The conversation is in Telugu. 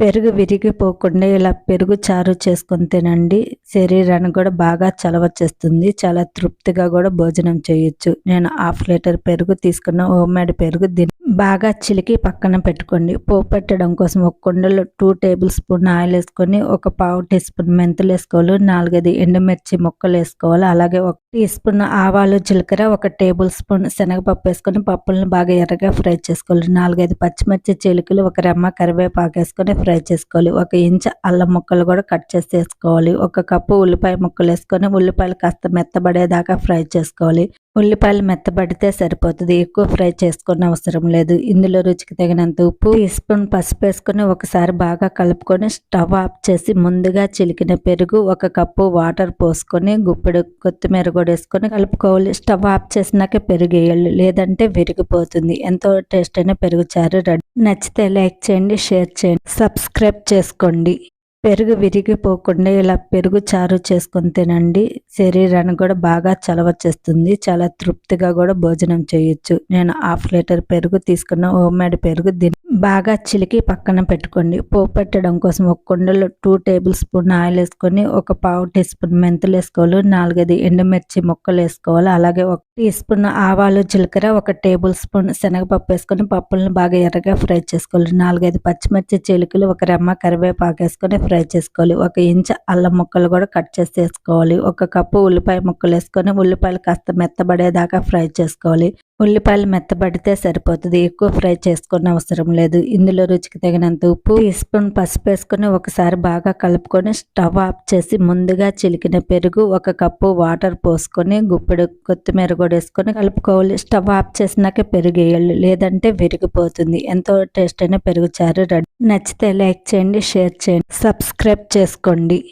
పెరుగు విరిగిపోకుండా ఇలా పెరుగు చారు చేసుకొని తినండి. శరీరానికి కూడా బాగా చలవ చేస్తుంది చాలా తృప్తిగా కూడా భోజనం చేయొచ్చు. నేను హాఫ్ లీటర్ పెరుగు తీసుకున్న హోమ్ మేడ్ పెరుగు దీన్ని బాగా చిలికి పక్కన పెట్టుకోండి. పోపు పెట్టడం కోసం ఒక కుండలో టూ టేబుల్ స్పూన్ ఆయిల్ వేసుకొని ఒక పావు టీ స్పూన్ మెంతులు వేసుకోవాలి నాలుగైదు ఎండుమిర్చి ముక్కలు వేసుకోవాలి. అలాగే ఒక టీ స్పూన్ ఆవాలు జీలకర్ర ఒక టేబుల్ స్పూన్ శనగపప్పు వేసుకొని పప్పులను బాగా ఎర్రగా ఫ్రై చేసుకోవాలి. నాలుగైదు పచ్చిమిర్చి చిలుకలు ఒక రెమ్మ కరివేపాకు వేసుకొని ఫ్రై చేసుకోవాలి. ఒక ఇంచు అల్లం ముక్కలు కూడా కట్ చేసి వేసుకోవాలి. ఒక కప్పు ఉల్లిపాయ ముక్కలు వేసుకొని ఉల్లిపాయలు కాస్త మెత్తబడేదాకా ఫ్రై చేసుకోవాలి. ఉల్లిపాయలు మెత్తబడితే సరిపోతుంది. ఎక్కువ ఫ్రై చేసుకున్న అవసరం లేదు. ఇందులో రుచికి తగినంత ఉప్పు టీ స్పూన్ పసుపు వేసుకొని ఒకసారి బాగా కలుపుకొని స్టవ్ ఆఫ్ చేసి ముందుగా చిలికిన పెరుగు ఒక కప్పు వాటర్ పోసుకొని గుప్పెడు కొత్తిమీర కూడా వేసుకొని కలుపుకోవాలి. స్టవ్ ఆఫ్ చేసినాక పెరుగు వేయాలి. లేదంటే విరిగిపోతుంది. ఎంతో టేస్ట్ అయిన పెరుగు చారు రెడీ. నచ్చితే లైక్ చేయండి షేర్ చేయండి సబ్స్క్రైబ్ చేసుకోండి. పెరుగు విరిగిపోకుండా ఇలా పెరుగు చారు చేసుకొని తినండి. శరీరానికి కూడా బాగా చలవ చేస్తుంది. చాలా తృప్తిగా కూడా భోజనం చేయొచ్చు. నేను హాఫ్ లీటర్ పెరుగు తీసుకున్న హోమ్ పెరుగు తిని బాగా చిలికి పక్కన పెట్టుకోండి. పోపు పెట్టడం కోసం ఒక కుండలో టూ టేబుల్ స్పూన్ ఆయిల్ వేసుకొని ఒక పావు టీ స్పూన్ మెంతులు వేసుకోవాలి. నాలుగైదు ఎండుమిర్చి ముక్కలు వేసుకోవాలి. అలాగే ఒక టీ స్పూన్ ఆవాలు జీలకర్ర ఒక టేబుల్ స్పూన్ శనగపప్పు వేసుకొని పప్పులను బాగా ఎర్రగా ఫ్రై చేసుకోవాలి. నాలుగైదు పచ్చిమిర్చి చిలుకలు ఒక రెమ్మ కరివేపాకు వేసుకొని ఫ్రై ఫ్రై చేసుకోవాలి. ఒక ఇంచ్ అల్లం ముక్కలు కూడా కట్ చేసి వేసుకోవాలి. ఒక కప్పు ఉల్లిపాయ ముక్కలు వేసుకొని ఉల్లిపాయలు కాస్త మెత్తబడేదాకా ఫ్రై చేసుకోవాలి. ఉల్లిపాయలు మెత్తబడితే సరిపోతుంది. ఎక్కువ ఫ్రై చేసుకున్న అవసరం లేదు. ఇందులో రుచికి తగినంత ఉప్పు టీ స్పూన్ పసుపు వేసుకొని ఒకసారి బాగా కలుపుకొని స్టవ్ ఆఫ్ చేసి ముందుగా చిలికిన పెరుగు ఒక కప్పు వాటర్ పోసుకొని గుప్పెడు కొత్తిమీర కూడా వేసుకొని కలుపుకోవాలి. స్టవ్ ఆఫ్ చేసినాక పెరుగు వేయాలి. లేదంటే విరిగిపోతుంది. ఎంతో టేస్ట్ అయిన పెరుగు చారు రెడీ. నచ్చితే లైక్ చేయండి షేర్ చేయండి. సబ్స్క్రైబ్ చేసుకోండి.